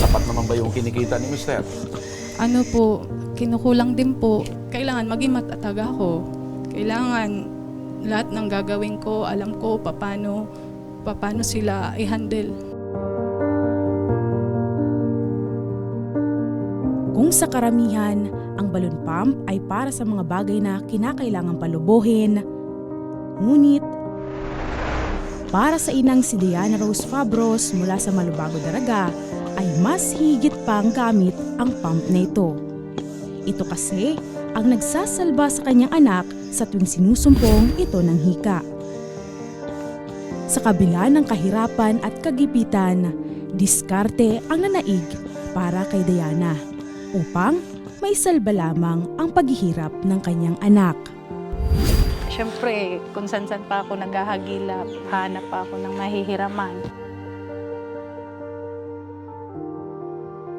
Sapat naman ba yung kinikita ni Mister? ano po, kinukulang din po. Kailangan maging matatag ako. Kailangan lahat ng gagawin ko, alam ko paano, paano sila i-handle. Kung sa karamihan, ang balloon pump ay para sa mga bagay na kinakailangang palubuhin. Ngunit, para sa inang si Diana Rose Fabros mula sa Malubago Daraga, ay mas higit pang gamit ang pump na ito. Ito kasi ang nagsasalba sa kanyang anak sa tuwing sinusumpong ito ng hika. Sa kabila ng kahirapan at kagipitan, diskarte ang nanaig para kay Diana upang may salba lamang ang paghihirap ng kanyang anak. Siyempre, kung san-san pa ako naghahagilap, hanap pa ako ng mahihiraman.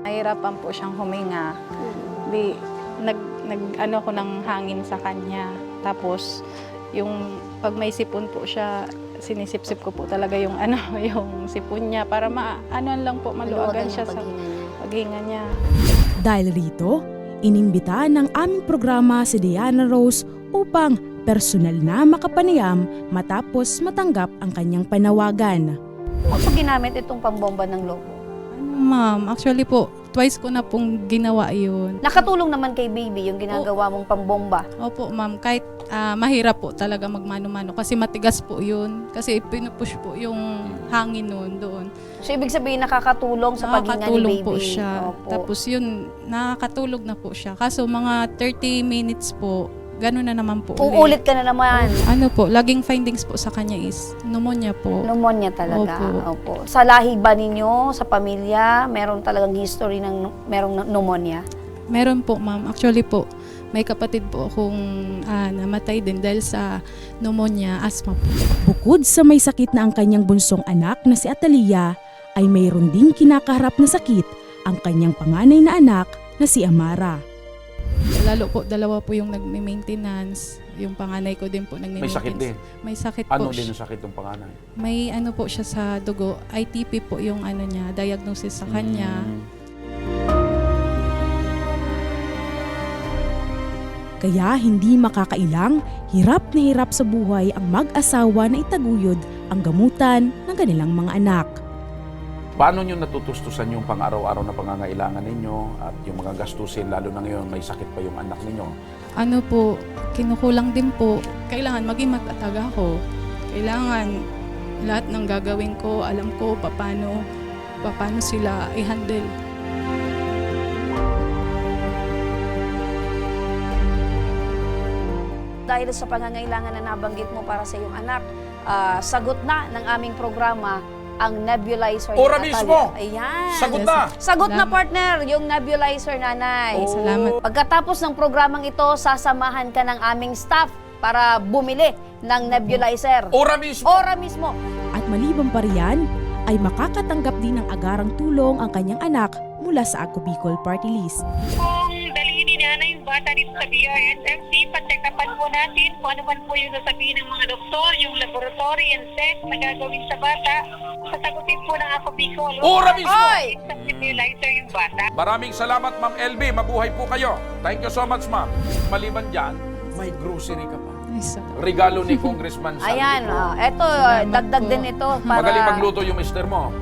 Nahirapan po siyang huminga. Di, nag, nag, ano ko ng hangin sa kanya. Tapos, yung pag may sipon po siya, sinisip-sip ko po talaga yung ano, yung sipon niya para ma, ano lang po, maluwagan siya sa paghinga niya. Dahil rito, inimbita ng aming programa si Diana Rose upang personal na makapanayam matapos matanggap ang kanyang panawagan. Ano po ginamit itong pambomba ng lobo? Ano, ma'am, actually po, twice ko na pong ginawa yun. Nakatulong naman kay baby yung ginagawa mong pambomba. Opo, ma'am. Kahit ah, mahirap po talaga magmano-mano kasi matigas po yun. Kasi pinupush po yung hangin noon doon. So, ibig sabihin nakakatulong sa paghinga ni Nakakatulong baby. po siya. Opo. Tapos yun, nakakatulog na po siya. Kaso mga 30 minutes po, gano'n na naman po Uulit ka na naman. Ano po, laging findings po sa kanya is pneumonia po. Pneumonia talaga. Opo. Opo. Sa lahi ba ninyo, sa pamilya, meron talagang history ng merong pneumonia? Meron po, ma'am. Actually po, may kapatid po akong ah, namatay din dahil sa pneumonia, asthma po. Bukod sa may sakit na ang kanyang bunsong anak na si Atalia, ay mayroon ding kinakaharap na sakit ang kanyang panganay na anak na si Amara. Lalo po, dalawa po yung nagme-maintenance. Yung panganay ko din po May nagme-maintenance. sakit din. May sakit Ano po din siya. ang sakit ng panganay? May ano po siya sa dugo. ITP po yung ano niya, diagnosis sa kanya. Mm. Kaya hindi makakailang, hirap na hirap sa buhay ang mag-asawa na itaguyod ang gamutan ng kanilang mga anak. Paano nyo natutustusan yung pang-araw-araw na pangangailangan ninyo at yung mga gastusin, lalo na ngayon may sakit pa yung anak ninyo? Ano po, kinukulang din po. Kailangan maging matatag ako. Kailangan lahat ng gagawin ko, alam ko paano, paano sila i-handle. Dahil sa pangangailangan na nabanggit mo para sa iyong anak, ah, sagot na ng aming programa ang nebulizer. ni Ora Natalia. mismo! Ayan. Sagot na! Sagot na partner, yung nebulizer nanay. Ay, salamat. Pagkatapos ng programang ito, sasamahan ka ng aming staff para bumili ng nebulizer. Ora mismo! Ora mismo. At maliban pa riyan, ay makakatanggap din ng agarang tulong ang kanyang anak mula sa Ako Bicol Party List. kung ni nanay yung bata dito sa BRSMC, pacheck-upan po natin kung ano man po yung sasabihin ng mga doktor, yung laboratory and test na gagawin sa bata. Sasagutin po ng ako Bicol. Ora mismo! Oy! Sa nebulizer yung bata. Maraming salamat, Ma'am LB. Mabuhay po kayo. Thank you so much, Ma'am. Maliban dyan, may grocery ka pa. Regalo ni Congressman Saldi. Ayan, ah, eto, Salamat dagdag din ito para... Magaling magluto yung mister mo.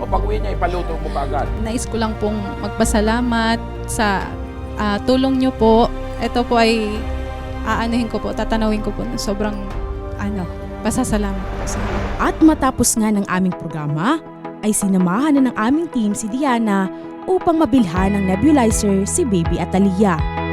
O pag uwi niya, ipaluto mo kagad. Nais ko lang pong magpasalamat sa ah, tulong nyo po. Ito po ay aanuhin ko po, tatanawin ko po ng sobrang ano, pasasalamat po sa inyo. At matapos nga ng aming programa, ay sinamahan na ng aming team si Diana upang mabilhan ng nebulizer si Baby Atalia.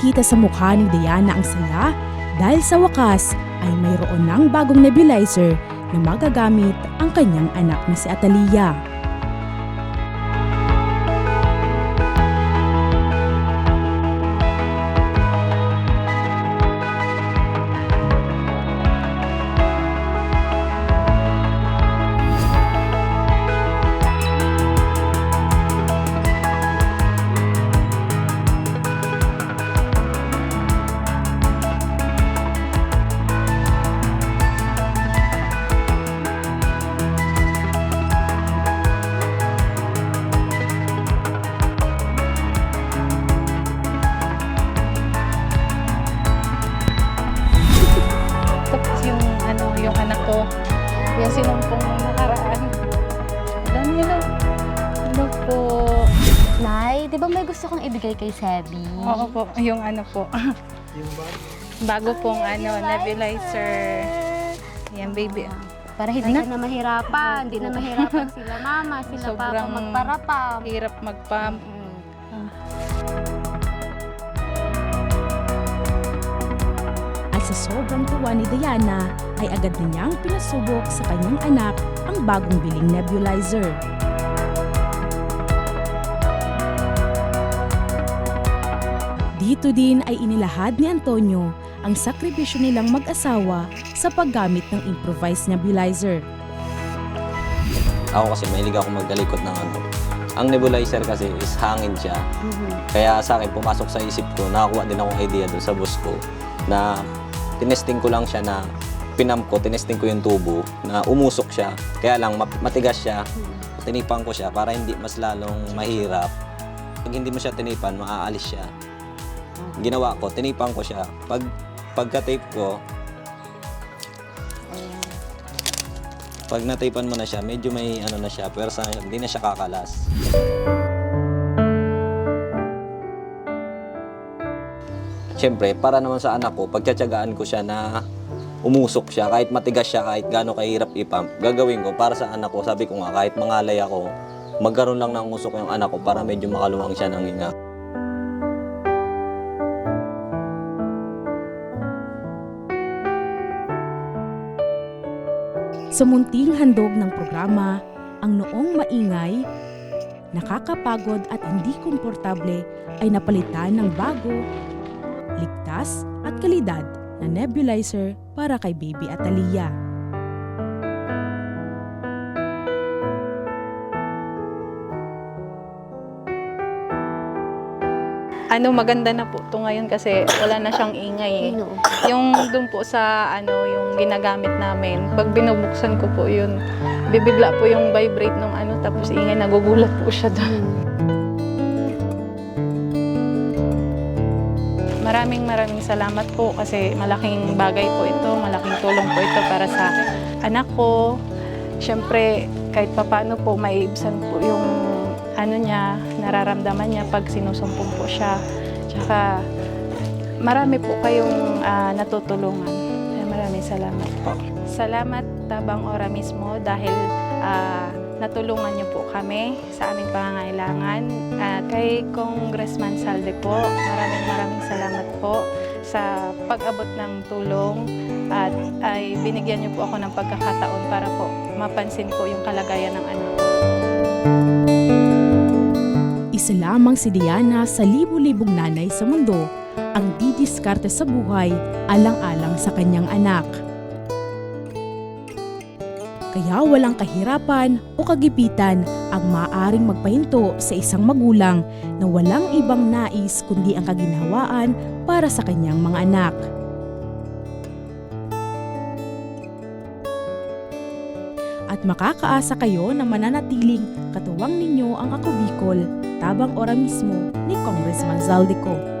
Kitang-kita sa mukha ni Diana ang saya dahil sa wakas ay mayroon ng bagong nebulizer na magagamit ang kanyang anak na si Atalia. Gusto kong ibigay kay Sebi? Oo po, yung ano po. Bago pong ano, nebulizer. Yan, baby. Para hindi ka na mahirapan. Hindi na mahirapan sila mama, sila papa Sobrang magparapam. Hirap magpam. Mm. At sa sobrang tuwa ni Diana ay agad na niyang pinasubok sa kanyang anak ang bagong biling nebulizer. Dito din ay inilahad ni Antonio ang sakripisyo nilang mag-asawa sa paggamit ng improvised nebulizer. Ako kasi mahilig ako magkalikot ng ano. Ang nebulizer kasi is hangin siya. Kaya sa akin, pumasok sa isip ko, nakakuha din akong idea doon sa boss ko na tinesting ko lang siya na pinam ko, tinesting ko yung tubo na umusok siya. Kaya lang mat- matigas siya. Tinipan ko siya para hindi mas lalong mahirap. Pag hindi mo siya tinipan, maaalis siya. Ginawa ko, tinipan ko siya. Pag pagka-tape ko, pag natipan mo na siya, medyo may ano na siya, pero sa hindi na siya kakalas. Siyempre, para naman sa anak ko, pagtsatsagaan ko siya na umusok siya, kahit matigas siya, kahit gaano kahirap ipump, gagawin ko para sa anak ko. Sabi ko nga, kahit mangalay ako, magkaroon lang ng usok yung anak ko para medyo makaluwang siya ng hinga. Sa munting handog ng programa, ang noong maingay, nakakapagod at hindi komportable ay napalitan ng bago, ligtas at kalidad na nebulizer para kay Baby Atalia. Ano, maganda na po to ngayon kasi wala na siyang ingay eh. Yung dun po sa ano, yung ginagamit namin, pag binubuksan ko po yun, bibigla po yung vibrate nung ano, tapos ingay, nagugulat po siya doon. Maraming maraming salamat po kasi malaking bagay po ito, malaking tulong po ito para sa anak ko. Siyempre, kahit papano po, maiibsan po yung ano niya, nararamdaman niya pag sinusumpong po siya. Tsaka, marami po kayong ah, natutulungan. Maraming salamat po. Salamat Tabang Ora mismo dahil ah, natulungan niyo po kami sa aming pangangailangan. At kay Congressman Salde po, maraming maraming salamat po sa pag-abot ng tulong at ay binigyan niyo po ako ng pagkakataon para po mapansin ko yung kalagayan ng anak ko. Isa lamang si Diana sa libu-libong nanay sa mundo ang didiskarte sa buhay alang-alang sa kanyang anak. Kaya walang kahirapan o kagipitan ang maaring magpahinto sa isang magulang na walang ibang nais kundi ang kaginhawaan para sa kanyang mga anak. At makakaasa kayo na mananatiling katuwang ninyo ang Ako Bicol tabang ora mismo ni Congressman Zaldico.